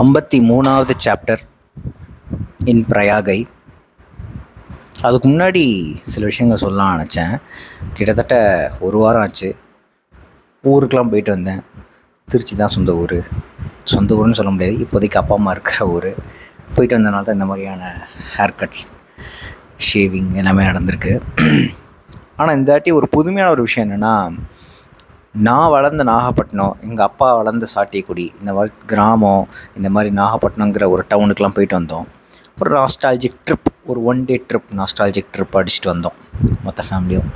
ஐம்பத்தி மூணாவது சாப்டர் இன் பிரயாகை அதுக்கு முன்னாடி சில விஷயங்கள் சொல்லலாம் நினச்சேன். கிட்டத்தட்ட ஒரு வாரம் ஆச்சு. ஊருக்கெலாம் போயிட்டு வந்தேன். திருச்சி தான் சொந்த ஊர். சொந்த ஊர்னு சொல்ல முடியாது. இப்போதைக்கு அப்பா அம்மா இருக்கிற ஊர். போயிட்டு வந்தனால தான் இந்த மாதிரியான ஹேர் கட் ஷேவிங் எல்லாமே நடந்திருக்கு. ஆனால் இந்த வாட்டி ஒரு புதுமையான ஒரு விஷயம் என்னென்னா நான் வளர்ந்த நாகப்பட்டினம் எங்கள் அப்பா வளர்ந்த சாட்டிக்குடி இந்த மாதிரி கிராமம் இந்த மாதிரி நாகப்பட்டினங்கிற ஒரு டவுனுக்கெலாம் போயிட்டு வந்தோம். ஒரு நாஸ்டாலஜிக் ட்ரிப் ஒரு one day trip nostalgic trip அடிச்சுட்டு வந்தோம் மொத்த ஃபேமிலியும்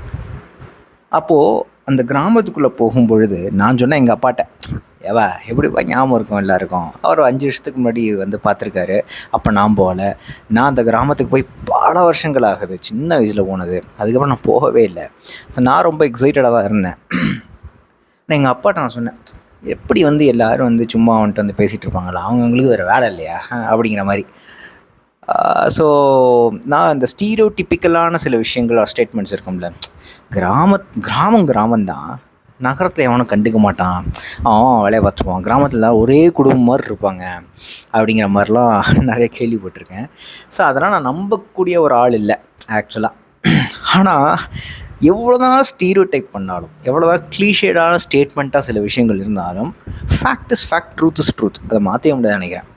அப்போது அந்த கிராமத்துக்குள்ளே போகும்பொழுது நான் சொன்னேன் எங்கள் அப்பாட்ட ஏவா எப்படிப்பா ஞாபகம் இருக்கும் எல்லாருக்கும்? அவர் அஞ்சு வருஷத்துக்கு முன்னாடி வந்து பார்த்துருக்காரு. அப்போ நான் போகல. நான் அந்த கிராமத்துக்கு போய் பல வருஷங்கள் ஆகுது. சின்ன வயசில் போனது. அதுக்கப்புறம் நான் போகவே இல்லை. ஸோ நான் ரொம்ப எக்ஸைட்டடாக தான் இருந்தேன். நான் எங்கள் அப்பாட்ட நான் சொன்னேன் எப்படி வந்து எல்லாரும் வந்து சும்மா வந்துட்டு வந்து பேசிகிட்டு இருப்பாங்களா? அவங்கவுங்களுக்கு வேறு வேலை இல்லையா? அப்படிங்கிற மாதிரி. ஸோ நான் இந்த ஸ்டீரியோ டிப்பிக்கலான சில விஷயங்கள் ஸ்டேட்மெண்ட்ஸ் இருக்கும்ல. கிராம கிராமம் கிராமம் தான். நகரத்தில் எவனும் கண்டுக்க மாட்டான். அவன் வேலையை பார்த்துக்குவான். கிராமத்தில் ஒரே குடும்பம் மாதிரி இருப்பாங்க அப்படிங்கிற மாதிரிலாம் நிறைய கேள்விப்பட்டிருக்கேன். ஸோ அதெல்லாம் நான் நம்பக்கூடிய ஒரு ஆள் இல்லை ஆக்சுவலாக ஆனால் எவ்வளோ தான் ஸ்டீரியோ டைப் பண்ணாலும் எவ்வளோ தான் க்ளீஷேடான ஸ்டேட்மெண்ட்டாக சில விஷயங்கள் இருந்தாலும் fact is fact truth is truth அதை மாற்றவே முடியாது நினைக்கிறேன்.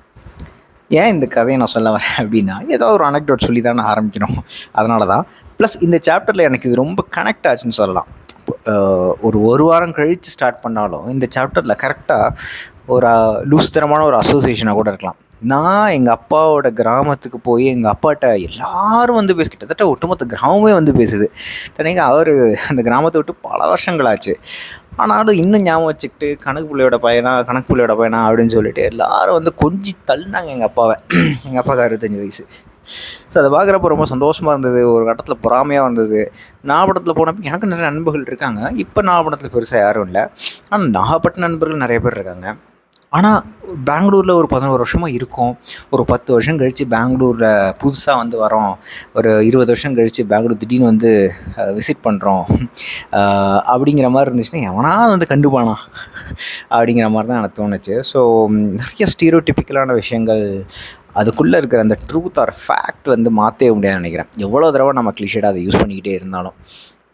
ஏன் இந்த கதையை நான் சொல்ல வரேன் அப்படின்னா ஏதாவது ஒரு அனக்டோட் சொல்லி தான் நான் ஆரம்பிக்கணும். அதனால தான் ப்ளஸ் இந்த சாப்டரில் எனக்கு இது ரொம்ப கனெக்ட் ஆச்சுன்னு சொல்லலாம். ஒரு ஒரு வாரம் கழித்து ஸ்டார்ட் பண்ணாலும் இந்த சாப்டரில் கரெக்டாக ஒரு லூஸ்தரமான ஒரு அசோசியேஷனாக கூட இருக்கலாம். நான் எங்கள் அப்பாவோட கிராமத்துக்கு போய் எங்கள் அப்பாட்ட எல்லாரும் வந்து பேச கிட்டத்தட்ட ஒட்டுமொத்த கிராமமே வந்து பேசுது. தனிங்க அவர் அந்த கிராமத்தை விட்டு பல வருஷங்களாச்சு. ஆனாலும் இன்னும் ஞாபகம் வச்சுக்கிட்டு கணக்கு பிள்ளையோட பையனா கணக்கு பிள்ளையோட பையனா அப்படின்னு சொல்லிட்டு எல்லாரும் வந்து கொஞ்சி தள்ளினாங்க எங்கள் அப்பாவை. எங்கள் அப்பாவுக்கு அறுபத்தஞ்சு வயசு. ஸோ அதை பார்க்குறப்ப ரொம்ப சந்தோஷமாக இருந்தது. ஒரு கட்டத்தில் பொறாமையாக இருந்தது. நாகப்பட்டினத்தில் போனப்போ எனக்கு நிறைய நண்பர்கள் இருக்காங்க. இப்போ நாகப்பட்டினத்தில் பெருசாக யாரும் இல்லை. ஆனால் நாகப்பட்டின நண்பர்கள் நிறைய பேர் இருக்காங்க. ஆனால் பெங்களூரில் ஒரு பதினோரு வருஷமாக இருக்கும். ஒரு பத்து வருஷம் கழித்து பெங்களூரில் புதுசாக வந்து வரோம் ஒரு இருபது வருஷம் கழித்து பெங்களூர் திடீர்னு வந்து விசிட் பண்ணுறோம் அப்படிங்கிற மாதிரி இருந்துச்சுன்னா எவனா வந்து கண்டுபானா அப்படிங்கிற மாதிரி தான் எனக்கு தோணுச்சு. ஸோ நிறைய ஸ்டீரோ டிப்பிக்கலான விஷயங்கள் அதுக்குள்ளே இருக்கிற அந்த ட்ரூத் ஆர் ஃபேக்ட் வந்து மாற்றவே முடியாதுன்னு நினைக்கிறேன். எவ்வளோ தடவை நம்ம கிளிஷேடாக அதை யூஸ் பண்ணிக்கிட்டே இருந்தாலும்.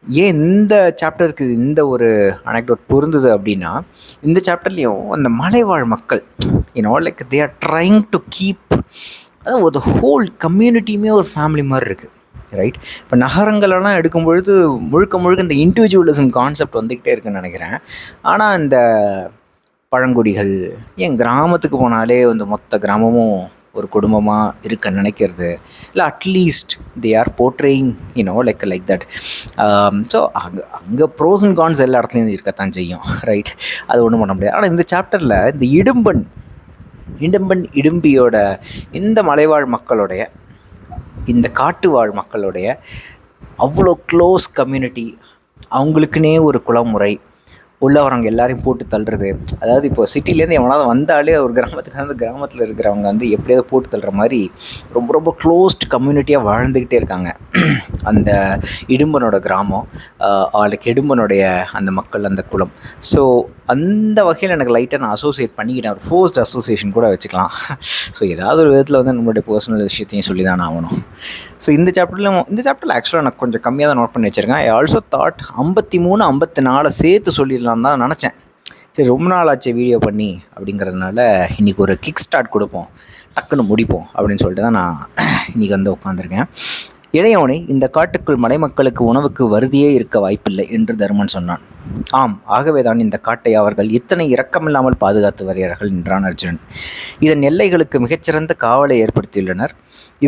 ஏன் இந்த சாப்டருக்கு இந்த ஒரு அனக்டோட் பொருந்தது அப்படின்னா இந்த சாப்டர்லேயும் அந்த மலைவாழ் மக்கள் you know like they are trying to keep அதாவது ஒரு ஹோல் கம்யூனிட்டியுமே ஒரு ஃபேமிலி மாதிரி இருக்குது ரைட் இப்போ நகரங்களெல்லாம் எடுக்கும் பொழுது முழுக்க முழுக்க இந்த இண்டிவிஜுவலிசம் கான்செப்ட் வந்துக்கிட்டே இருக்குன்னு நினைக்கிறேன். ஆனால் இந்த பழங்குடிகள் ஏன் கிராமத்துக்கு போனாலே வந்து மொத்த கிராமமும் ஒரு குடும்பமாக இருக்க நினைக்கிறது. இல்லை at least they are portraying you know like like that so அங்கே அங்கே ப்ரோஸ் அண்ட் கான்ஸ் எல்லா இடத்துலையும் இருக்கத்தான் செய்யும் ரைட் அது ஒன்றும் பண்ண முடியாது. ஆனால் இந்த சாப்டரில் இந்த இடும்பன் இடும்பன் இடும்பியோட இந்த மலைவாழ் மக்களுடைய இந்த காட்டு வாழ் மக்களுடைய அவ்வளோ க்ளோஸ் கம்யூனிட்டி அவங்களுக்குன்னே ஒரு குளமுறை உள்ளே வரவங்க எல்லாரையும் போட்டு தள்ளுறது. அதாவது இப்போ சிட்டிலேருந்து எவனாவது வந்தாலே ஒரு கிராமத்துக்கு அந்த கிராமத்தில் இருக்கிறவங்க வந்து எப்படியாவது போட்டு தள்ளுற மாதிரி ரொம்ப ரொம்ப க்ளோஸ்ட் கம்யூனிட்டியாக வாழ்ந்துக்கிட்டே இருக்காங்க. அந்த இடும்பனோட கிராமம் அவளுக்கு இடும்பனுடைய அந்த மக்கள் அந்த குளம். ஸோ அந்த வகையில் எனக்கு லைட்டாக நான் அசோசியேட் பண்ணிக்கிட்டேன். ஒரு ஃபோர்ஸ்ட் அசோசியேஷன் கூட வச்சுக்கலாம். ஸோ ஏதாவது ஒரு விதத்தில் வந்து நம்மளுடைய பர்சனல் விஷயத்தையும் சொல்லி தான் ஆகணும். ஸோ இந்த சாப்டரில் இந்த சாப்டரில் ஆக்சுவலாக நான் கொஞ்சம் கம்மியாக தான் நோட் பண்ணி வச்சுருக்கேன். ஐ ஆல்சோ தாட் ஐம்பத்தி மூணு ஐம்பத்தி நாலு சேர்த்து சொல்லிடலாம். தான் நினச்சேன். சரி ரொம்ப நாள் ஆச்சு வீடியோ பண்ணி அப்படிங்கிறதுனால இன்றைக்கி ஒரு கிக் ஸ்டார்ட் கொடுப்போம். டக்குன்னு முடிப்போம் அப்படின்னு சொல்லிட்டு தான் நான் இன்றைக்கி வந்து உட்காந்துருக்கேன் இளையவனை இந்த காட்டுக்குள் மலைமக்களுக்கு உணவுக்கு வருதியே இருக்க வாய்ப்பில்லை என்று தருமன் சொன்னான். ஆம் ஆகவே தான் இந்த காட்டை அவர்கள் இத்தனை இரக்கமில்லாமல் பாதுகாத்து வருகிறார்கள் என்றான் அர்ஜுனன். இதன் எல்லைகளுக்கு மிகச்சிறந்த காவலை ஏற்படுத்தியுள்ளனர்.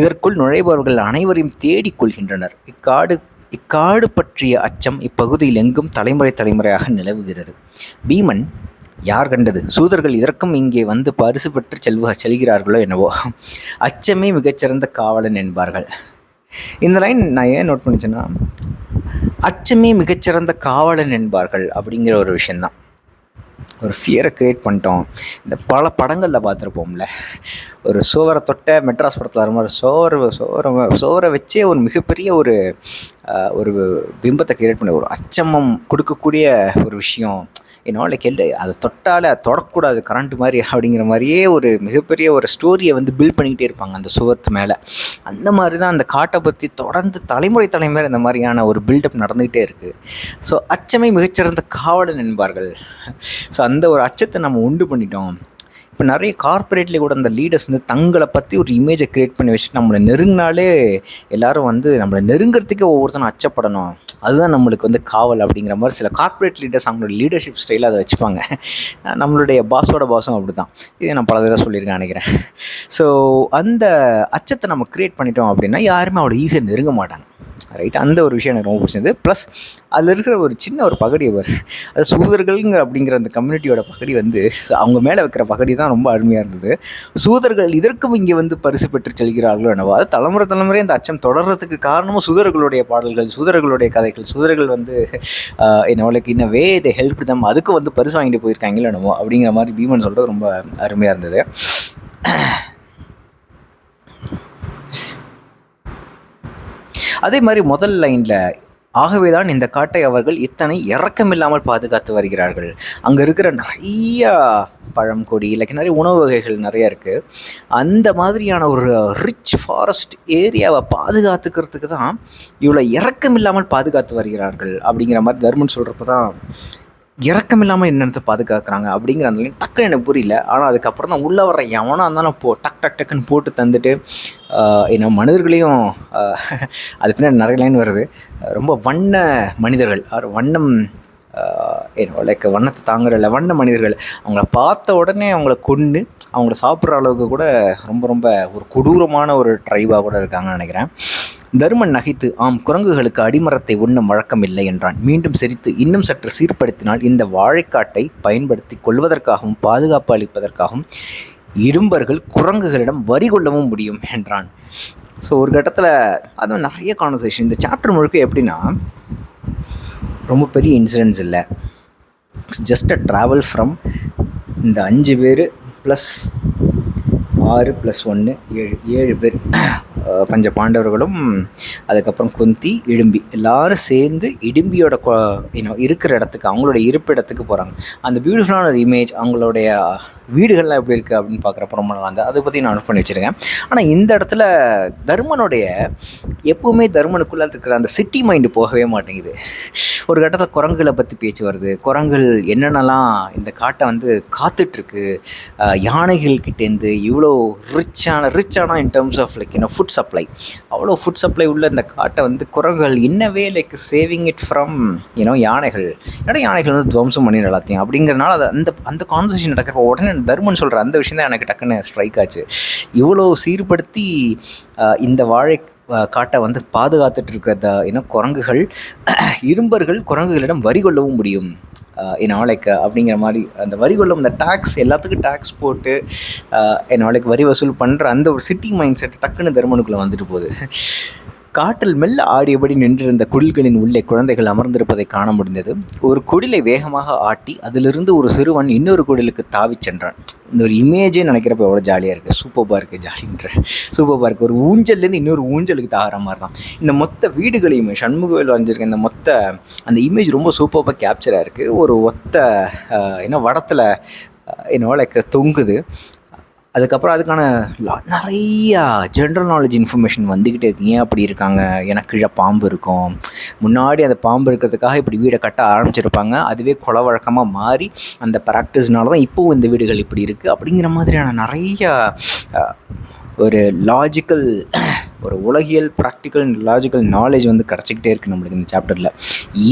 இதற்குள் நுழைபவர்கள் அனைவரையும் தேடிக் கொள்கின்றனர். இக்காடு இக்காடு பற்றிய அச்சம் இப்பகுதியில் எங்கும் தலைமுறை தலைமுறையாக நிலவுகிறது. பீமன் யார் கண்டது? சூதர்கள் இதற்கும் இங்கே வந்து பரிசு பெற்று செல்வ செல்கிறார்களோ என்னவோ. அச்சமே மிகச்சிறந்த காவலன் என்பார்கள். இந்த லைன் நான் ஏன் நோட் பண்ணிச்சேன்னா அச்சமே மிகச்சிறந்த காவலன் என்பார்கள் அப்படிங்கிற ஒரு விஷயந்தான். ஒரு ஃபியரை க்ரியேட் பண்ணிட்டோம். இந்த பல படங்களில் பார்த்துருப்போம்ல ஒரு சோவரை தொட்ட மெட்ராஸ் படத்தில் வர மாதிரி சோறு சோரை சோரை வச்சே ஒரு மிகப்பெரிய ஒரு ஒரு பிம்பத்தை க்ரியேட் பண்ண ஒரு அச்சமம் கொடுக்கக்கூடிய ஒரு விஷயம். என்னோ லைக் இல்லை அதை தொட்டால் அது தொடக்கூடாது கரண்ட் மாதிரி அப்படிங்கிற மாதிரியே ஒரு மிகப்பெரிய ஒரு ஸ்டோரியை வந்து பில்ட் பண்ணிக்கிட்டே இருப்பாங்க அந்த சுவர்த்து மேலே. அந்த மாதிரி தான் அந்த காட்டை பற்றி தொடர்ந்து தலைமுறை தலைமுறை இந்த மாதிரியான ஒரு பில்டப் நடந்துக்கிட்டே இருக்குது ஸோ அச்சமே மிகச்சிறந்த காவலன் என்பார்கள். ஸோ அந்த ஒரு அச்சத்தை நம்ம உண்டு பண்ணிட்டோம். இப்போ நிறைய கார்ப்பரேட்லேயே கூட அந்த லீடர்ஸ் வந்து தங்களை பற்றி ஒரு இமேஜை க்ரியேட் பண்ணி வச்சுட்டு நம்மளை நெருங்கினாலே எல்லாரும் வந்து நம்மளை நெருங்கிறதுக்கே ஒவ்வொருத்தனும் அச்சப்படணும். அதுதான் நம்மளுக்கு வந்து காவல் அப்படிங்கிற மாதிரி சில கார்ப்பரேட் லீடர்ஸ் அவங்களோட லீடர்ஷிப் ஸ்டைலில் அதை வச்சுப்பாங்க. நம்மளுடைய பாஸோட பாஸும் அப்படி தான் இதை நான் பல தடவை சொல்லியிருக்கேன் நினைக்கிறேன். ஸோ அந்த அச்சத்தை நம்ம க்ரியேட் பண்ணிட்டோம் அப்படின்னா யாருமே அவ்வளோ ஈஸியாக நெருங்க மாட்டாங்க. ரைட் அந்த ஒரு விஷயம் எனக்கு ரொம்ப பிடிச்சது ப்ளஸ் அதில் இருக்கிற ஒரு சின்ன ஒரு பகடி அவர். அது சூதர்கள்ங்கிற அப்படிங்கிற அந்த கம்யூனிட்டியோட பகடி வந்து அவங்க மேலே வைக்கிற பகடி தான் ரொம்ப அருமையாக இருந்தது. சூதர்கள் இதற்கும் இங்கே வந்து பரிசு பெற்று செல்கிறார்களோ என்னவோ அது தலைமுறை தலைமுறை அந்த அச்சம் தொடர்றதுக்கு காரணமும் சூதர்களுடைய பாடல்கள் சூதர்களுடைய கதைகள் சூதர்கள் வந்து என்னவளுக்கு இன்ன வே இதை ஹெல்ப் தம் அதுக்கும் வந்து பரிசு வாங்கிட்டு போயிருக்காங்களோ என்னவோ அப்படிங்கிற மாதிரி பீமன் சொல்கிறது ரொம்ப அருமையாக இருந்தது. அதே மாதிரி முதல் லைனில் ஆகவே தான் இந்த காட்டை அவர்கள் இத்தனை இறக்கமில்லாமல் பாதுகாத்து வருகிறார்கள். அங்கே இருக்கிற நிறைய பழம் இல்லை நிறைய உணவு வகைகள் நிறைய இருக்குது அந்த மாதிரியான ஒரு ரிச் ஃபாரஸ்ட் ஏரியாவை பாதுகாத்துக்கிறதுக்கு தான் இவ்வளோ இறக்கம் இல்லாமல் பாதுகாத்து வருகிறார்கள் அப்படிங்கிற மாதிரி தர்மன் சொல்கிறப்ப தான் இறக்கம் இல்லாமல் என்னென்னத்தை பாதுகாக்கிறாங்க அப்படிங்கிற அந்த லைன் டக்குன்னு எனக்கு புரியல. ஆனால் அதுக்கப்புறம் தான் உள்ளே வர எவனாக இருந்தாலும் போ டக் டக் டக்குன்னு போட்டு தந்துட்டு என்ன மனிதர்களையும் அது பின்னாடி நிறைய லைன் வருது. ரொம்ப வண்ண மனிதர்கள். வண்ணம் ஏன்னோ லைக் வண்ணத்தை தாங்குற இல்லை வண்ண மனிதர்கள். அவங்கள பார்த்த உடனே அவங்கள கொண்டு அவங்கள சாப்பிட்ற அளவுக்கு கூட ரொம்ப ரொம்ப ஒரு கொடூரமான ஒரு ட்ரைவாக கூட இருக்காங்கன்னு நினைக்கிறேன். தருமன் நகைத்து ஆம் குரங்குகளுக்கு அடிமரத்தை உண்ணும் வழக்கமில்லை என்றான். மீண்டும் சிரித்து இன்னும் சற்று சீர்படுத்தினால் இந்த வாழைக்காட்டை பயன்படுத்தி கொள்வதற்காகவும் பாதுகாப்பு அளிப்பதற்காகவும் இடும்பர்கள் குரங்குகளிடம் வரி கொள்ளவும் முடியும் என்றான். ஸோ ஒரு கட்டத்தில் அதுவும் நிறைய கான்வர்சேஷன் இந்த சாப்டர் முழுக்க எப்படின்னா ரொம்ப பெரிய இன்சிடென்ட்ஸ் இல்லை. ஜஸ்ட் அ ட்ராவல் ஃப்ரம் இந்த அஞ்சு பேர் ப்ளஸ் ஆறு ப்ளஸ் ஒன்று ஏழு ஏழு பேர். பஞ்ச பாண்டவர்களும் அதுக்கப்புறம் குந்தி இடும்பி எல்லாரும் சேர்ந்து இடும்பியோட இன்னும் இருக்கிற இடத்துக்கு அவங்களோட இருப்பிடத்துக்கு போகிறாங்க அந்த பியூட்டிஃபுல்லான ஒரு இமேஜ் அவங்களுடைய வீடுகள்லாம் எப்படி இருக்குது அப்படின்னு பார்க்குறப்ப ரொம்ப நல்லா இருந்தது. அதை பற்றி நான் அனுப்பி பண்ணி வச்சுருக்கேன். ஆனால் இந்த இடத்துல தர்மனுடைய எப்போவுமே தர்மனுக்குள்ளே இருக்கிற அந்த சிட்டி மைண்டு போகவே மாட்டேங்குது. ஒரு கட்டத்தில் குரங்குகளை பற்றி பேச்சு வருது. குரங்குகள் என்னென்னலாம் இந்த காட்டை வந்து காத்துட்ருக்கு. யானைகள் கிட்டேருந்து இவ்வளோ ரிச்சான ரிச்சான இன் டேர்ம்ஸ் ஆஃப் லைக் என்ன ஃபுட் சப்ளை அவ்வளோ ஃபுட் சப்ளை உள்ள இந்த காட்டை வந்து குரங்குகள் இன்னவே லைக் சேவிங் இட் ஃப்ரம் ஏன்னோ யானைகள். ஏன்னா யானைகள் வந்து துவம்சம் பண்ணி நல்லாத்தையும் அப்படிங்கிறனால அது அந்த அந்த கான்வர்சேஷன் நடக்கிறப்ப உடனே தர்மன் சொல்கிற அந்த விஷயம் தான் எனக்கு டக்குன்னு ஸ்ட்ரைக் ஆச்சு. இவ்வளோ சீர்படுத்தி இந்த வாழை காட்டை வந்து பாதுகாத்துட்டு இருக்கிறத? இன்னும் குரங்குகள் இரும்பர்கள் குரங்குகளிடம் வரி கொள்ளவும் முடியும். என் ஆலைக்கு அப்படிங்கிற மாதிரி அந்த வரி கொள்ளும் அந்த டேக்ஸ் எல்லாத்துக்கும் டேக்ஸ் போட்டு என் நாளைக்கு வரி வசூல் பண்ணுற அந்த ஒரு சிட்டி மைண்ட் செட் டக்குன்னு தர்மனுக்குள்ளே வந்துட்டு போகுது. காட்டில் மெல்ல ஆடியபடி நின்றிருந்த குடில்களின் உள்ளே குழந்தைகள் அமர்ந்திருப்பதை காண முடிந்தது. ஒரு குடிலை வேகமாக ஆட்டி அதிலிருந்து ஒரு சிறுவன் இன்னொரு குடிலுக்கு தாவிச் சென்றான். இந்த ஒரு இமேஜே நினைக்கிறப்ப எவ்வளோ ஜாலியாக இருக்குது சூப்பராக இருக்குது ஜாலின்ற சூப்பராக இருக்குது ஒரு ஊஞ்சல்லேருந்து இன்னொரு ஊஞ்சலுக்கு தாகிற மாதிரி தான். இந்த மொத்த வீடுகளையுமே சண்முகவில் வரைஞ்சிருக்க இந்த மொத்த அந்த இமேஜ் ரொம்ப சூப்பராக கேப்சராக இருக்குது ஒரு ஒத்த என்ன வடத்தில் என்னோட லைக் தொங்குது. அதுக்கப்புறம் அதுக்கான நிறையா ஜென்ரல் நாலேஜ் இன்ஃபர்மேஷன் வந்துக்கிட்டே இருக்கு. ஏன் அப்படி இருக்காங்க? ஏன்னா கீழே பாம்பு இருக்கும். முன்னாடி அந்த பாம்பு இருக்கிறதுக்காக இப்படி வீடை கட்ட ஆரம்பிச்சிருப்பாங்க. அதுவே கொல வழக்கமாக மாறி அந்த ப்ராக்டிஸ்னால தான் இப்போவும் இந்த வீடுகள் இப்படி இருக்குது அப்படிங்கிற மாதிரியான நிறையா ஒரு லாஜிக்கல் ஒரு உலகியல் ப்ராக்டிக்கல் லாஜிக்கல் நாலேஜ் வந்து கிடச்சிக்கிட்டே இருக்குது நம்மளுக்கு இந்த சாப்டரில்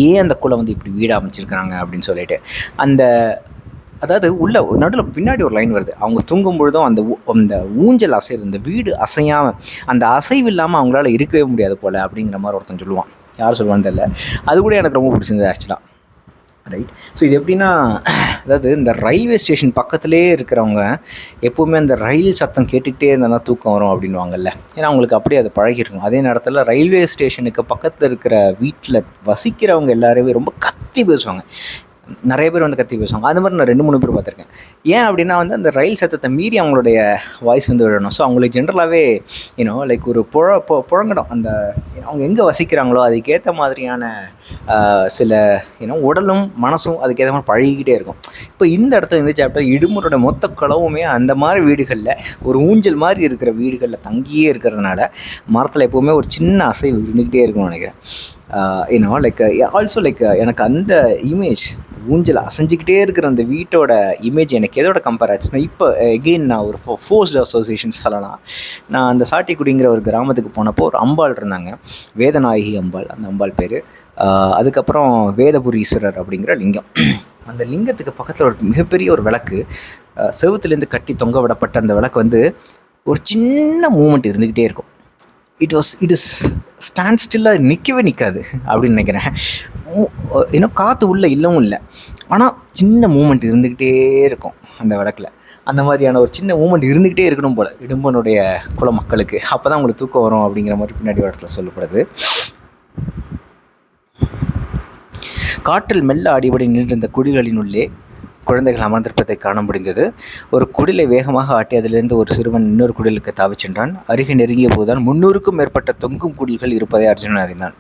ஏன் அந்த குலை வந்து இப்படி வீடு அமைச்சிருக்கிறாங்க அப்படின்னு சொல்லிட்டு. அந்த அதாவது உள்ள நடுவில் பின்னாடி ஒரு லைன் வருது. அவங்க தூங்கும் பொழுதும் அந்த அந்த ஊஞ்சல் அசைகிறது அந்த வீடு அசையாமல் அந்த அசைவு இல்லாமல் அவங்களால இருக்கவே முடியாது போல் அப்படிங்கிற மாதிரி ஒருத்தன் சொல்லுவான். யார் சொல்லுவான்னு தெரியல. அது கூட எனக்கு ரொம்ப பிடிச்சிருந்தது ஆக்சுவலாக ரைட் ஸோ இது எப்படின்னா அதாவது இந்த ரயில்வே ஸ்டேஷன் பக்கத்துலேயே இருக்கிறவங்க எப்போவுமே அந்த ரயில் சத்தம் கேட்டுக்கிட்டே இருந்தால் தான் தூக்கம் வரும் அப்படின்வாங்கல்ல ஏன்னா அவங்களுக்கு அப்படியே அது பழகிருக்கும். அதே நேரத்தில் ரயில்வே ஸ்டேஷனுக்கு பக்கத்தில் இருக்கிற வீட்டில் வசிக்கிறவங்க எல்லாருமே ரொம்ப கத்தி பேசுவாங்க. நிறைய பேர் வந்து கத்தி பேசுவாங்க. அது மாதிரி நான் ரெண்டு மூணு பேர் பார்த்துருக்கேன். ஏன் அப்படின்னா வந்து அந்த ரயில் சத்தத்தை மீறி அவங்களுடைய வாய்ஸ் வந்து விடணும் ஸோ அவங்களுக்கு ஜென்ரலாகவே யூனோ லைக் ஒரு புழ பு புழங்கடம் அந்த அவங்க எங்கே வசிக்கிறாங்களோ அதுக்கேற்ற மாதிரியான சில யூனோ உடலும் மனசும் அதுக்கேற்ற மாதிரி பழகிக்கிட்டே இருக்கும். இப்போ இந்த இடத்துல இந்த சாப்டர் இடுமுறோட மொத்த களவுமே அந்த மாதிரி வீடுகளில் ஒரு ஊஞ்சல் மாதிரி இருக்கிற வீடுகளில் தங்கியே இருக்கிறதுனால மரத்தில் எப்போவுமே ஒரு சின்ன அசைவு இருந்துக்கிட்டே இருக்கும்னு நினைக்கிறேன். ஏன்னோ லைக் ஆல்சோ லைக் எனக்கு அந்த இமேஜ் ஊஞ்சல் அசைஞ்சிக்கிட்டே இருக்கிற அந்த வீட்டோட இமேஜ் எனக்கு எதோட கம்பேர் ஆச்சுன்னா இப்போ எகெயின் நான் ஒரு ஃபோ ஃபோர்ஸ்ட் அசோசியேஷன் சொல்லலாம். நான் அந்த சாட்டிக்குடிங்கிற ஒரு கிராமத்துக்கு போனப்போ ஒரு அம்பாள் இருந்தாங்க. வேதநாயகி அம்பாள் அந்த அம்பாள் பேர். Uh, அதுக்கப்புறம் வேதபுரீஸ்வரர் அப்படிங்கிற லிங்கம். அந்த லிங்கத்துக்கு பக்கத்தில் ஒரு மிகப்பெரிய ஒரு விளக்கு செவத்துலேருந்து செவுத்துலேருந்து கட்டி தொங்க விடப்பட்ட அந்த விளக்கு வந்து ஒரு சின்ன மூமெண்ட் இருந்துக்கிட்டே இருக்கும். It was it is stand ஸ்டில்லாக நிற்கவே நிற்காது அப்படின்னு நினைக்கிறேன். இன்னும் காற்று உள்ளே இல்லவும் இல்லை. ஆனால் சின்ன மூமெண்ட் இருந்துக்கிட்டே இருக்கும் அந்த விளக்கில் அந்த மாதிரியான ஒரு சின்ன மூமெண்ட் இருந்துக்கிட்டே இருக்கணும் போல். இடும்பனுடைய குல மக்களுக்கு. அப்போ தான் உங்களுக்கு தூக்கம் வரும் அப்படிங்கிற மாதிரி பின்னாடி ஒரு இடத்துல சொல்லப்படுது. காற்றில் மெல்ல அடிபடி நின்றிருந்த குடிகளின் உள்ளே குழந்தைகள் அமர்ந்திருப்பதை காண முடிந்தது. ஒரு குடிலை வேகமாக ஆட்டி அதிலிருந்து ஒரு சிறுவன் இன்னொரு குடிலுக்கு தாவிச் சென்றான். அருகே நெருங்கிய போதுதான் முன்னூறுக்கும் மேற்பட்ட தொங்கும் குடில்கள் இருப்பதை அர்ஜுனன் அறிந்தான்.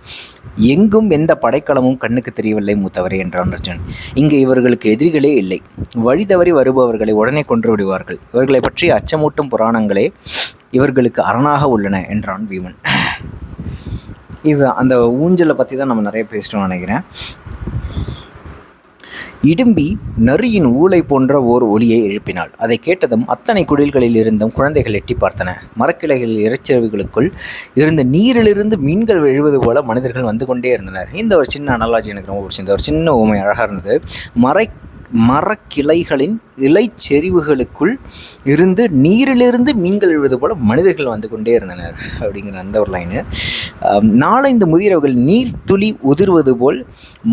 எங்கும் எந்த படைக்கலமும் கண்ணுக்கு தெரியவில்லை மூத்தவரே என்றான் அர்ஜுன். இங்கு இவர்களுக்கு எதிரிகளே இல்லை. வழி தவறி வருபவர்களை உடனே கொன்று விடுவார்கள். இவர்களை பற்றி அச்சமூட்டும் புராணங்களே இவர்களுக்கு அரணாக உள்ளன என்றான் பீமன். இது அந்த ஊஞ்சலை பற்றி தான் நம்ம நிறைய பேசிட்டோம்னு நினைக்கிறேன். இடும்பி நரியின் ஊளை போன்ற ஓர் ஒளியை எழுப்பினாள். அதை கேட்டதும் அத்தனை குடில்களில் இருந்தும் குழந்தைகள் எட்டி பார்த்தன. மரக்கிளைகள் இறைச்செவிகளுக்குள் இருந்த நீரிலிருந்து மீன்கள் எழுவது போல மனிதர்கள் வந்து கொண்டே இருந்தனர். இந்த ஒரு சின்ன அனலாஜி எனக்கு ரொம்ப பிடிச்சிருந்த ஒரு சின்ன உண்மை அழகாக இருந்தது. மறை மரக்கிளைகளின் இலைச்செறிவுகளுக்குள் இருந்து நீரிலிருந்து மீன்கள் எழுவது போல மனிதர்கள் வந்து கொண்டே இருந்தனர் அப்படிங்கிற அந்த ஒரு லைனு நாலைந்து முதியவர்கள் நீர்த்துளி உதிர்வது போல்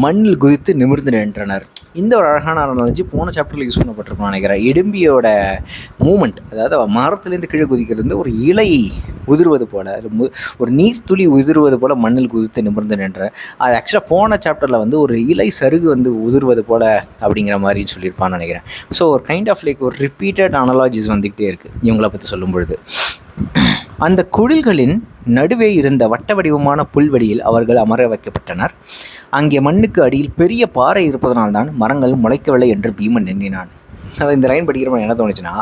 மண்ணில் குதித்து நிமிர்ந்து நின்றனர். இந்த ஒரு அழகான அனாலஜி போன சாப்டரில் யூஸ் பண்ணப்பட்டிருக்கோம் நினைக்கிறேன். இடும்பியோட மூமெண்ட் அதாவது மரத்துலேருந்து கீழே குதிக்கிறது வந்து ஒரு இலை உதிர்வது போல் ஒரு நீர் துளி உதிர்வது போல் மண்ணில் குதித்து நிமிர்ந்து நின்ற அது ஆக்சுவலாக போன சாப்டரில் வந்து ஒரு இலை சருகு வந்து உதிர்வது போல் அப்படிங்கிற மாதிரி சொல்லியிருப்பான்னு நினைக்கிறேன். ஸோ ஒரு கைண்ட் ஆஃப் லைக் ஒரு ரிப்பீட்டட் அனலாஜிஸ் வந்துக்கிட்டே இருக்குது இவங்கள பற்றி சொல்லும் பொழுது அந்த குழில்களின் நடுவே இருந்த வட்ட வடிவமான புல்வெளியில் அவர்கள் அமர வைக்கப்பட்டனர். அங்கே மண்ணுக்கு அடியில் பெரிய பாறை இருப்பதனால்தான் மரங்கள் முளைக்கவில்லை என்று பீமன் எண்ணினான். அது இந்த லைன் படிக்கிறப்ப என்ன தோணுச்சுன்னா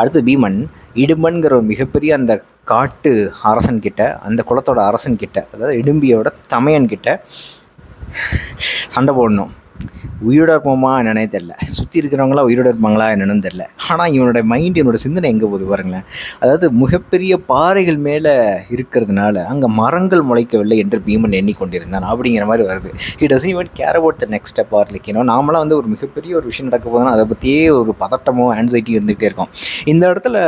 அடுத்து பீமன் இடும்பன்கிற ஒரு மிகப்பெரிய அந்த காட்டு அரசன் கிட்ட அந்த குளத்தோட அரசன் கிட்ட அதாவது இடும்பியோட தமையன் கிட்ட சண்டை போடணும். உயிரோட இருப்போமா என்னன்னே தெரில சுற்றி இருக்கிறவங்களா உயிரோட இருப்பாங்களா என்னென்னு தெரில ஆனால் இவனோட மைண்ட் இவனோட சிந்தனை எங்கே போகுது பாருங்களேன். அதாவது மிகப்பெரிய பாறைகள் மேலே இருக்கிறதுனால அங்கே மரங்கள் முளைக்கவில்லை என்று பீமன் எண்ணிக்கொண்டிருந்தான். அப்படிங்கிற மாதிரி வருது. It does even care about the next step or like நாமளாம் வந்து ஒரு மிகப்பெரிய ஒரு விஷயம் நடக்க போதுன்னா அதை பற்றியே ஒரு பதட்டமோ ஆன்சைட்டி இருந்துகிட்டே இருக்கும். இந்த இடத்துல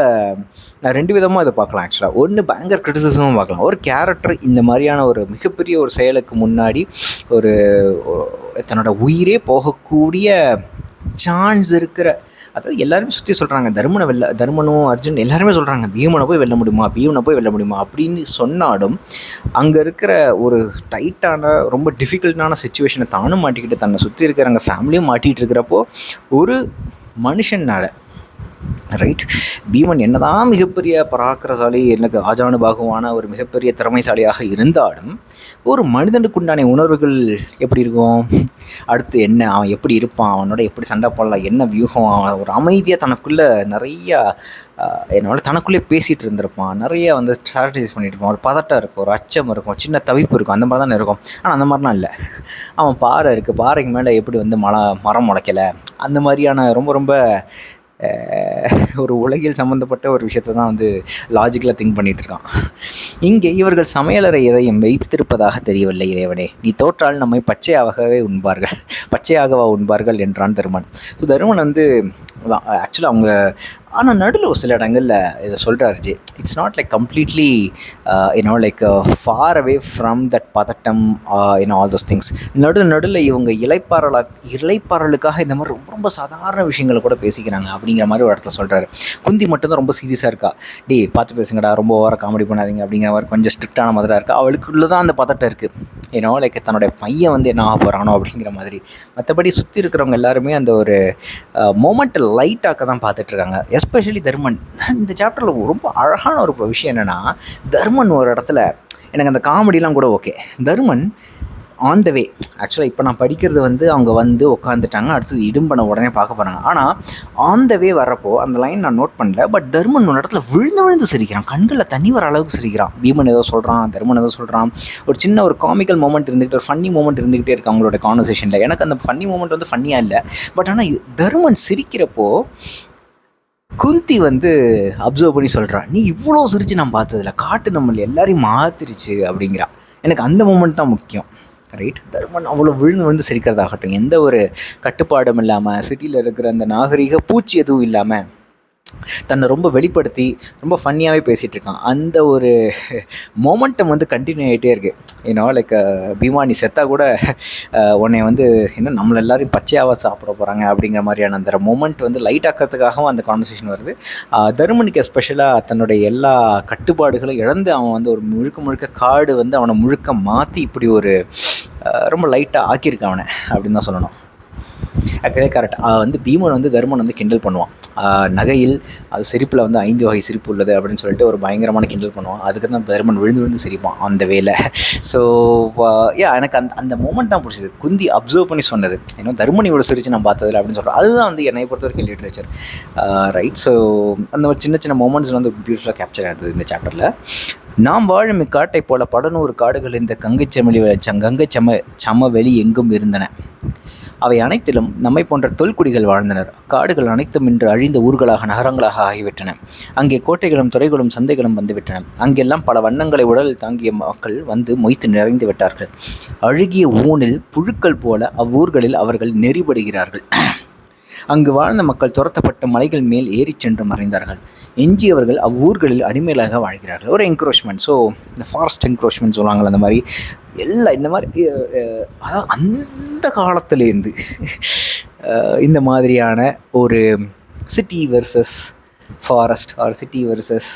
நான் ரெண்டு விதமாக இதை பார்க்கலாம் ஆக்சுவலாக ஒன்று பயங்கர கிரிட்டிசிசமும் பார்க்கலாம். ஒரு கேரக்டர் இந்த மாதிரியான ஒரு மிகப்பெரிய ஒரு செயலுக்கு முன்னாடி ஒரு ஒரு- தன்னோட உயிரே போகக்கூடிய சான்ஸ் இருக்கிற அதாவது எல்லாருமே சுற்றி சொல்கிறாங்க தர்மனை வெல்ல தர்மனும் அர்ஜுன் எல்லாருமே சொல்கிறாங்க பீமனை போய் வெல்ல முடியுமா பீமனை போய் வெல்ல முடியுமா அப்படின்னு சொன்னாலும் அங்கே இருக்கிற ஒரு டைட்டான ரொம்ப டிஃபிகல்ட்டான சுச்சுவேஷனை தானும் மாட்டிக்கிட்டு தன்னை சுற்றி இருக்கிறவங்க ஃபேமிலியும் மாட்டிகிட்டு இருக்கிறப்போ ஒரு மனுஷனால் ரைட் பீமன் என்னதான் மிகப்பெரிய பராக்கிரசாலி எனக்கு ஆஜானுபாகுவான ஒரு மிகப்பெரிய திறமைசாலியாக இருந்தாலும் ஒரு மனிதனுக்குண்டான உணர்வுகள் எப்படி இருக்கும்? அடுத்து என்ன? அவன் எப்படி இருப்பான்? அவனோட எப்படி சண்டை போடலாம்? என்ன வியூகம்? அவன் ஒரு அமைதியாக தனக்குள்ளே நிறையா என்னோட தனக்குள்ளே பேசிகிட்டு இருந்திருப்பான். நிறைய வந்து ஸ்ட்ராட்டஜிஸ் பண்ணிட்டு இருப்பான். ஒரு பதட்டம் இருக்கும் ஒரு அச்சம் இருக்கும் சின்ன தவிப்பு இருக்கும். அந்த மாதிரி தானே இருக்கும். ஆனால் அந்த மாதிரிலாம் இல்லை. அவன் பாறை இருக்குது பாறைக்கு மேலே எப்படி வந்து மலை மரம் முளைக்கலை? அந்த மாதிரியான ரொம்ப ரொம்ப ஒரு உலகில் சம்மந்தப்பட்ட ஒரு விஷயத்தை தான் வந்து லாஜிக்கலாக திங்க் பண்ணிகிட்ருக்கான் இருக்கான் இங்கே இவர்கள் சமையலறை எதையும் வைத்திருப்பதாக தெரியவில்லை இறைவனே. நீ தோற்றால் நம்மை பச்சையாகவே உண்பார்கள். பச்சையாகவா உண்பார்கள் என்றான் தருமன். ஸோ தருமன் வந்து தான் ஆக்சுவலாக அவங்க ஆனால் நடுவில் ஒரு சில இடங்களில் இதை சொல்கிறாரு J. It's not like completely you know like far away from that பதட்டம் you know all those things நடு நடுவில் இவங்க இலைப்பாறலா இலைப்பாறலுக்காக இந்த மாதிரி ரொம்ப ரொம்ப சாதாரண விஷயங்களை கூட பேசிக்கிறாங்க அப்படிங்கிற மாதிரி ஒரு இடத்துல சொல்கிறாரு குந்தி மட்டும்தான் ரொம்ப சீரியஸாக இருக்கா? டேய் பார்த்து பேசுங்கடா ரொம்ப ஓவர காமெடி பண்ணாதீங்க அப்படிங்கிற மாதிரி கொஞ்சம் ஸ்ட்ரிக்டான மாதிரி இருக்கா? அவளுக்குள்ளே தான் அந்த பதட்டம் இருக்குது ஏன்னோ லைக் தன்னுடைய பையன் வந்து என்ன ஆக போகிறானோ அப்படிங்கிற மாதிரி. மற்றபடி சுற்றி இருக்கிறவங்க எல்லாருமே அந்த ஒரு uh, மோமெண்ட்டை லைட்டாக்க தான் பார்த்துட்ருக்காங்க. எஸ்பெஷலி தர்மன். இந்த சாப்டரில் ரொம்ப அழகான ஒரு விஷயம் என்னென்னா தர்மன் ஒரு இடத்துல எனக்கு அந்த காமெடிலாம் கூட okay Dharman on the way ஆக்சுவலாக இப்போ நான் படிக்கிறது வந்து அவங்க வந்து உட்காந்துட்டாங்க அடுத்தது இடும்பனை உடனே பார்க்க போகிறாங்க ஆனால் ஆன் த வே வரப்போ அந்த லைன் நான் நோட் பண்ணல. பட் தர்மன் ஒரு இடத்துல விழுந்து விழுந்து சிரிக்கிறான். கண்களில் தண்ணி வர அளவுக்கு சிரிக்கிறான். பீமன் ஏதோ சொல்கிறான் தர்மன் ஏதோ சொல்கிறான் ஒரு சின்ன ஒரு காமிக்கல் மூமெண்ட் இருந்துக்கிட்டு ஒரு ஃபன்னி மூமெண்ட் இருந்துக்கிட்டே இருக்கு அவங்களோட கான்வர்சேஷனில் எனக்கு அந்த ஃபன்னி மூமெண்ட் வந்து ஃபன்னியாக இல்லை. பட் ஆனால் தர்மன் சிரிக்கிறப்போ குந்தி வந்து அப்சர்வ் பண்ணி சொல்கிறா நீ இவ்வளோ சிரித்து நான் பார்த்ததில்ல. காட்டு நம்மளை எல்லாரையும் மாத்திருச்சு அப்படிங்கிறா. எனக்கு அந்த மூமெண்ட் தான் முக்கியம். ரைட் தர்மன் அவ்வளோ விழுந்து வந்து சிரிக்கிறதாகட்டும். எந்த ஒரு கட்டுப்பாடும் இல்லாமல் சிட்டியில் இருக்கிற அந்த நாகரிக பூச்சி எதுவும் இல்லாமல் தன்னை ரொம்ப வெளிப்படுத்தி ரொம்ப ஃபன்னியாகவே பேசிகிட்டு இருக்கான். அந்த ஒரு மொமெண்டம் வந்து கண்டினியூ ஆகிட்டே இருக்குது ஏன்னா லைக் பீமானி செத்தா கூட uh, உன்னை வந்து என்ன நம்மள எல்லாரையும் பச்சையாவாக சாப்பிட போகிறாங்க அப்படிங்கிற மாதிரியான அந்த மொமெண்ட் வந்து லைட் ஆக்கிறதுக்காகவும் அந்த கான்வர்சேஷன் வருது. Uh, தருமனுக்கு எஸ்பெஷலாக தன்னுடைய எல்லா கட்டுப்பாடுகளும் இழந்து அவன் வந்து ஒரு முழுக்க முழுக்க காடு வந்து அவனை முழுக்க மாற்றி இப்படி ஒரு ரொம்ப லைட்டாக ஆக்கியிருக்கான் அவனை அப்படின்னு தான் சொல்லணும். ஆக்சுவலி கரெக்ட் வந்து பீமன் வந்து தர்மன் வந்து கிண்டல் பண்ணுவான். நகையில் அது சிரிப்பில் வந்து ஐந்து வகை சிரிப்பு உள்ளது அப்படின்னு சொல்லிட்டு ஒரு பயங்கரமான கிண்டல் பண்ணுவான். அதுக்கு தான் தர்மன் விழுந்து விழுந்து சிரிப்பான் அந்த வேலை. ஸோ யா எனக்கு அந்த அந்த மூமெண்ட் தான் பிடிச்சது. குந்தி அப்சர்வ் பண்ணி சொன்னது. ஏன்னா தர்மன் இவ்வளோ சிரிச்சு நான் பார்த்ததில்ல அப்படின்னு சொல்கிறேன் அதுதான் வந்து என்னை பொறுத்த வரைக்கும் லிட்ரேச்சர் ரைட் ஸோ அந்த சின்ன சின்ன மூமெண்ட்ஸ் வந்து பியூட்டிஃபுல்லாக கேப்சர் ஆகுது இந்த சாப்டரில் நாம் வாழும் இக்காட்டை போல படநூறு காடுகள் இந்த கங்கை செமலி கங்கை சம சமவெளி எங்கும் இருந்தன. அவை அனைத்திலும் நம்மை போன்ற தொல்குடிகள் வாழ்ந்தனர். காடுகள் அனைத்தும் இன்று அழிந்த ஊர்களாக நகரங்களாக ஆகிவிட்டன. அங்கே கோட்டைகளும் துறைகளும் சந்தைகளும் வந்துவிட்டன. அங்கெல்லாம் பல வண்ணங்களை உடலில் தாங்கிய மக்கள் வந்து மொய்த்து நிறைந்து விட்டார்கள். அழுகிய ஊனில் புழுக்கள் போல அவ்வூர்களில் அவர்கள் நெறிபடுகிறார்கள். அங்கு வாழ்ந்த மக்கள் துரத்தப்பட்ட மலைகள் மேல் ஏறிச் சென்று மறைந்தார்கள். எஞ்சியவர்கள் அவ்வூர்களில் அடிமைகளாக வாழ்கிறார்கள். ஒரு என்க்ரோச்மெண்ட் ஸோ இந்த ஃபாரஸ்ட் என்க்ரோச்மெண்ட் சொல்லுவாங்கள்ல அந்த மாதிரி எல்லா இந்த மாதிரி அஹ், அந்த காலத்துலேருந்து இந்த மாதிரியான ஒரு city versus forest or city versus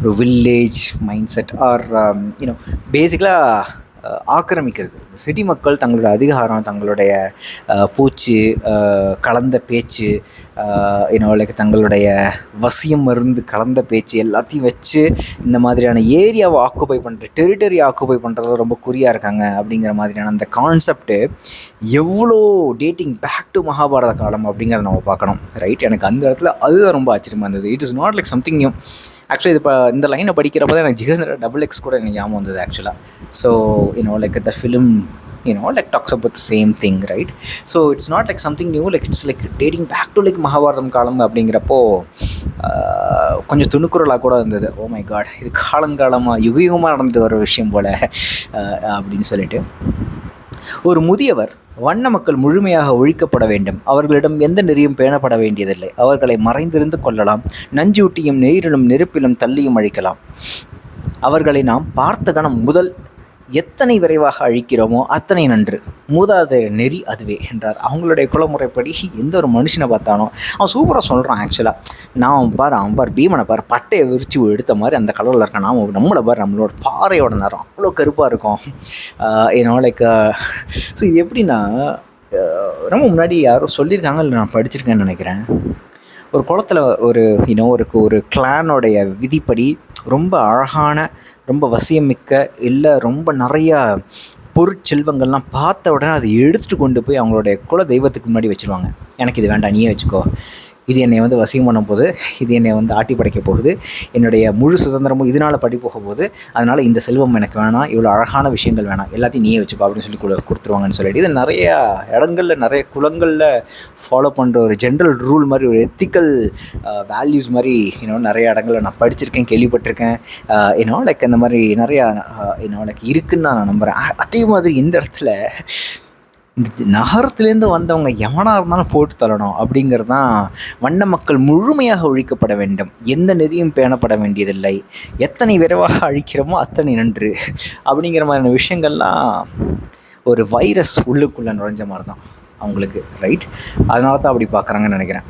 ஒரு village mindset or you know பேசிக்கலாக ஆக்கிரமிக்கிறது. சிட்டி மக்கள் தங்களோட அதிகாரம் தங்களுடைய பூச்சு கலந்த பேச்சு இன்னொரு லைக் தங்களுடைய வசியம் மருந்து கலந்த பேச்சு எல்லாத்தையும் வச்சு இந்த மாதிரியான ஏரியாவை ஆக்குபை பண்ணுற டெரிட்டரி ஆக்குபை பண்ணுறதுல ரொம்ப குறியாக இருக்காங்க அப்படிங்கிற மாதிரியான அந்த கான்செப்ட்டு எவ்வளோ டேட்டிங் பேக் டு மகாபாரத காலம் அப்படிங்கிறத நம்ம பார்க்கணும். ரைட் எனக்கு அந்த இடத்துல அதுதான் ரொம்ப ஆச்சரியமாக இருந்தது. It is not like something new actually இது இப்போ இந்த லைனை படிக்கிறப்ப தான் எனக்கு ஜிகேந்திர டபுள் எக்ஸ் கூட எனக்கு ஞாபகம் வந்தது ஆக்சுவலாக so you know like the film you know like talks about same thing right so it's not like something new like it's like dating back to like Mahabharatam காலம் அப்படிங்கிறப்போ கொஞ்சம் துணுக்குறலாக கூட இருந்தது. ஓ மை காட் இது காலங்காலமாக யுகயுகமாக நடந்துட்டு வர விஷயம் போல் அப்படின்னு சொல்லிட்டு. ஒரு முதியவர் வண்ண மக்கள் முழுமையாக ஒழிக்கப்பட வேண்டும். அவர்களிடம் எந்த நெறியும் பேணப்பட வேண்டியதில்லை. அவர்களை மறைந்திருந்து கொள்ளலாம். நஞ்சூட்டியும் நீரிலும் நெருப்பிலும் தள்ளியும் அழிக்கலாம். அவர்களை நாம் பார்த்த கணம் முதல் எத்தனை விரைவாக அழிக்கிறோமோ அத்தனை நன்று. மூதாதைய நெறி அதுவே என்றார். அவங்களுடைய குலமுறைப்படி எந்த ஒரு மனுஷனை பார்த்தானோ அவன் சூப்பராக சொல்கிறான் ஆக்சுவலாக நான் அவன் பார் அவன் பார் பீமனை பார் பட்டையை விரிச்சு எடுத்த மாதிரி அந்த கலரில் இருக்கான். நாம் நம்மளை பார் நம்மளோட பாறையோட நேரம் அவ்வளோ கருப்பாக இருக்கும். ஏன்னா லைக் ஸோ இது எப்படின்னா ரொம்ப முன்னாடி யாரோ சொல்லியிருக்காங்க இல்லை நான் படிச்சிருக்கேன்னு நினைக்கிறேன். ஒரு குளத்துல ஒரு இன்னும் ஒரு ஒரு கிளானோடைய விதிப்படி ரொம்ப அழகான ரொம்ப வசியமிக்க இல்லை ரொம்ப நிறையா பொருட்செல்வங்கள்லாம் பார்த்த உடனே அதை எடுத்துகிட்டு கொண்டு போய் அவங்களுடைய குல தெய்வத்துக்கு முன்னாடி வச்சுருவாங்க. எனக்கு இது வேண்டாம் நீயே வச்சுக்கோ. இது என்னை வந்து வசியம் பண்ண போகுது இது என்னை வந்து ஆட்டி படைக்க போகுது. என்னுடைய முழு சுதந்திரமும் இதனால் படி போக போகுது அதனால் இந்த செல்வம் எனக்கு வேணாம் இவ்வளோ அழகான விஷயங்கள் வேணாம் எல்லாத்தையும் நீயே வச்சுக்கோ அப்படின்னு சொல்லி கொடுத்துருவாங்கன்னு சொல்லிட்டு இது நிறையா இடங்களில் நிறைய குலங்களில் ஃபாலோ பண்ணுற ஒரு ஜென்ரல் ரூல் மாதிரி ஒரு எத்திக்கல் வேல்யூஸ் மாதிரி இன்னும் நிறைய இடங்களில் நான் படிச்சிருக்கேன் கேள்விப்பட்டிருக்கேன். இன்னும் லைக் அந்த மாதிரி நிறையா இன்னும் லைக் இருக்குன்னு தான் நான் நம்புகிறேன் அதே மாதிரி இந்த இடத்துல நகரத்துலேருந்து வந்தவங்க எவனாக இருந்தாலும் போட்டு தள்ளணும் அப்படிங்கிறது தான் வண்ண மக்கள் முழுமையாக ஒழிக்கப்பட வேண்டும். எந்த நிதியும் பேணப்பட வேண்டியதில்லை. எத்தனை விரைவாக அழிக்கிறோமோ அத்தனை நன்று. அப்படிங்கிற மாதிரியான விஷயங்கள்லாம் ஒரு வைரஸ் உள்ளுக்குள்ளே நுழைஞ்ச மாதிரி தான் அவங்களுக்கு ரைட் அதனால தான் அப்படி பார்க்குறாங்கன்னு நினைக்கிறேன்.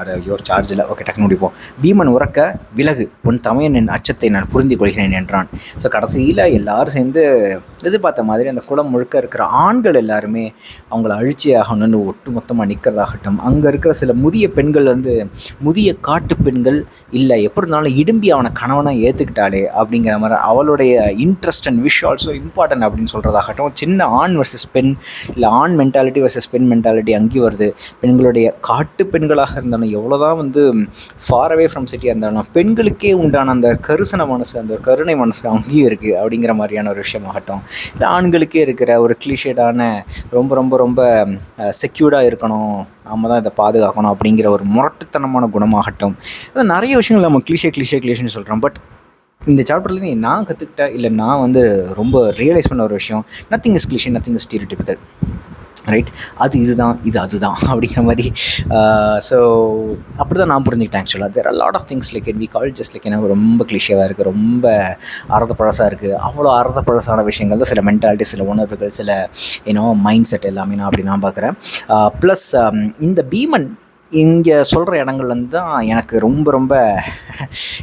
அட ஐயோ சார்ஜில் ஓகே டக்குனு முடிப்போம். பீமன் உறக்க விலகு. உன் தமையன் என் அச்சத்தை நான் புரிந்து கொள்கிறேன் என்றான். ஸோ கடைசியில் எல்லாரும் சேர்ந்து எதிர்பார்த்த மாதிரி அந்த குளம் முழுக்க இருக்கிற ஆண்கள் எல்லாருமே அவங்கள அழிச்சி ஆகணும்னு ஒட்டு மொத்தமாக நிற்கிறதாகட்டும் அங்கே இருக்கிற சில முதிய பெண்கள் வந்து முதிய காட்டு பெண்கள் இல்லை. எப்படி இருந்தாலும் இடும்பி அவனை கணவனாக ஏற்றுக்கிட்டாலே அப்படிங்கிற மாதிரி அவளுடைய interest and wish also important அப்படின்னு சொல்கிறதாகட்டும் சின்ன ஆண் வர்சஸ் பெண் இல்லை ஆண் மென்டாலிட்டி வர்சஸ் பெண் மென்டாலிட்டி அங்கேயும் வருது. பெண்களுடைய காட்டு பெண்களாக இருந்தாலும் எவ்வளோ தான் வந்து ஃபார் அவே ஃப்ரம் சிட்டியாக இருந்தாலும் பெண்களுக்கே உண்டான அந்த கருசன மனசு அந்த கருணை மனசு அங்கேயும் இருக்குது அப்படிங்கிற மாதிரியான ஒரு விஷயமாகட்டும். இல்லை ஆண்களுக்கே இருக்கிற ஒரு கிளிஷேடான ரொம்ப ரொம்ப ரொம்ப செக்யூர்டாக இருக்கணும். நம்ம தான் இதை பாதுகாக்கணும் அப்படிங்கிற ஒரு முரட்டுத்தனமான குணமாகட்டும். அது நிறைய விஷயங்கள் நம்ம கிளிஷே கிளிஷே கிளிஷேன்னு சொல்கிறோம் பட் இந்த சாப்டர்லேருந்து நான் கற்றுக்கிட்ட இல்லை நான் வந்து ரொம்ப ரியலைஸ் பண்ண ஒரு விஷயம். Nothing is cliche nothing is stereotypical right அது இதுதான் இது அதுதான் அப்படிங்கிற மாதிரி uh, ஸோ அப்படி தான் நான் புரிஞ்சுக்கிட்டேன் ஆக்சுவலாக there are lot of things like we call just like எனக்கு ரொம்ப கிளிஷியாக இருக்குது ரொம்ப அறத பழசாக இருக்குது அவ்வளோ அறத பழசான விஷயங்கள் தான் சில மென்டாலிட்டி சில உணர்வுகள் சில ஏன்னோ மைண்ட் செட் எல்லாமே நான் அப்படி நான் பார்க்குறேன். ப்ளஸ் uh, um, இந்த பீமன் இங்கே சொல்கிற இடங்கள்லேருந்து தான் எனக்கு ரொம்ப ரொம்ப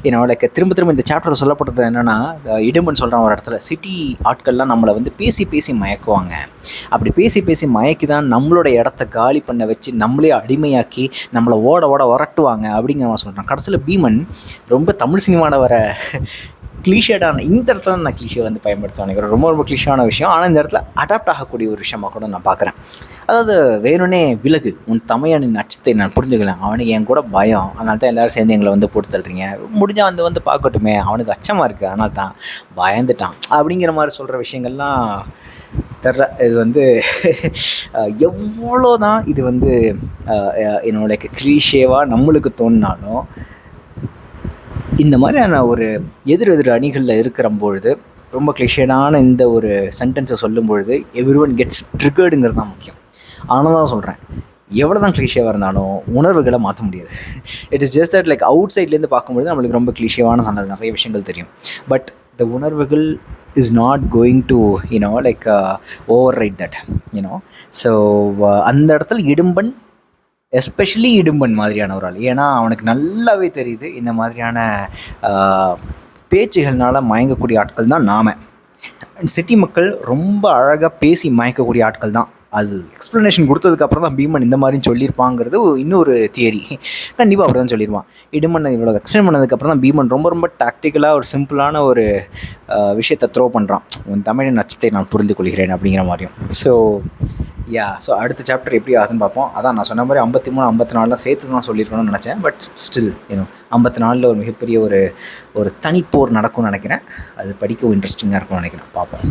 என்னோட லைக் திரும்ப திரும்ப இந்த சாப்டர் சொல்லப்படுறது என்னென்னா இடும்பன் சொல்கிறான் ஒரு இடத்துல சிட்டி ஆட்கள்லாம் நம்மளை வந்து பேசி பேசி மயக்குவாங்க. அப்படி பேசி பேசி மயக்கி தான் நம்மளோட இடத்த காலி பண்ண வச்சு நம்மளே அடிமையாக்கி நம்மளை ஓட ஓட உரட்டுவாங்க அப்படிங்கிற மாதிரி சொல்கிறான் கடைசியில் பீமன் ரொம்ப தமிழ் சினிமாவில் வர கிளீஷேடான இந்த இடத்துல தான் நான் கிளிஷே வந்து பயன்படுத்த ரொம்ப ரொம்ப கிளிஷான விஷயம். ஆனால் இந்த இடத்துல அடாப்ட் ஆகக்கூடிய ஒரு விஷயமாக கூட நான் பார்க்குறேன். அதாவது வேணும்னே விலகு. உன் தமையனின் அச்சத்தை நான் புரிஞ்சுக்கலாம் அவனுக்கு என் கூட பயம். அதனால தான் எல்லோரும் சேர்ந்து எங்களை வந்து போட்டு தள்ளுறீங்க. முடிஞ்சால் வந்து வந்து பார்க்கட்டுமே. அவனுக்கு அச்சமாக இருக்குது அதனால தான் பயந்துட்டான். அப்படிங்கிற மாதிரி சொல்கிற விஷயங்கள்லாம் தெரில. இது வந்து எவ்வளோ தான் இது வந்து என்னோட க்ளீஷேவாக நம்மளுக்கு தோணினாலும் இந்த மாதிரியான ஒரு எதிர் எதிர் அணிகளில் இருக்கிற பொழுது ரொம்ப கிளிஷேடான இந்த ஒரு சென்டென்ஸை சொல்லும் பொழுது எவ்ரி ஒன் கெட்ஸ் ட்ரிகர்டுங்கிறது தான் முக்கியம். ஆனால் தான் சொல்கிறேன் எவ்வளோ தான் கிளிஷேவாக இருந்தாலும் உணர்வுகளை மாற்ற முடியாது. It is just that like out சைட்லேருந்து பார்க்கும்போது நம்மளுக்கு ரொம்ப கிளிஷியவான சண்டை நிறைய விஷயங்கள் தெரியும். பட் த உணர்வுகள் is not going to you know like over right that you know so அந்த இடத்துல இடும்பன் எஸ்பெஷலி இடும்பன் மாதிரியான ஒரு ஆள். ஏன்னா அவனுக்கு நல்லாவே தெரியுது இந்த மாதிரியான பேச்சுகள்னால் மயங்கக்கூடிய ஆட்கள் தான் நாம். சிட்டி மக்கள் ரொம்ப அழகாக பேசி மயக்கக்கூடிய ஆட்கள் தான். அது எக்ஸ்ப்ளனேஷன் கொடுத்ததுக்கப்புறம் தான் பீமன் இந்த மாதிரி சொல்லியிருப்பாங்கிறது இன்னொரு தியரி கண்டிப்பாக அப்படி தான் சொல்லிடுவான் இடுமன் இவ்வளோ எக்ஸ்பிளைன் பண்ணதுக்கப்புறம் தான் பீமன் ரொம்ப ரொம்ப டாக்டிக்கலாக ஒரு சிம்பிளான ஒரு விஷயத்தை த்ரோ பண்ணுறான் உன் தமிழின் நட்சத்தை நான் புரிந்து கொள்கிறேன் அப்படிங்கிற மாதிரியும். ஸோ யா ஸோ அடுத்த சாப்டர் எப்படி ஆகுதுன்னு பார்ப்போம். அதான் நான் சொன்ன மாதிரி ஐம்பத்தி மூணு ஐம்பத்தி நாலுலாம் சேர்த்து தான் சொல்லியிருக்கணும்னு நினச்சேன். பட் ஸ்டில் ஏன்னோ ஐம்பத்தி நாலில் ஒரு மிகப்பெரிய ஒரு ஒரு தனிப்போர் நடக்கும்னு நினைக்கிறேன். அது படிக்கவும் இன்ட்ரெஸ்டிங்காக இருக்கும்னு நினைக்கிறேன். பார்ப்போம்.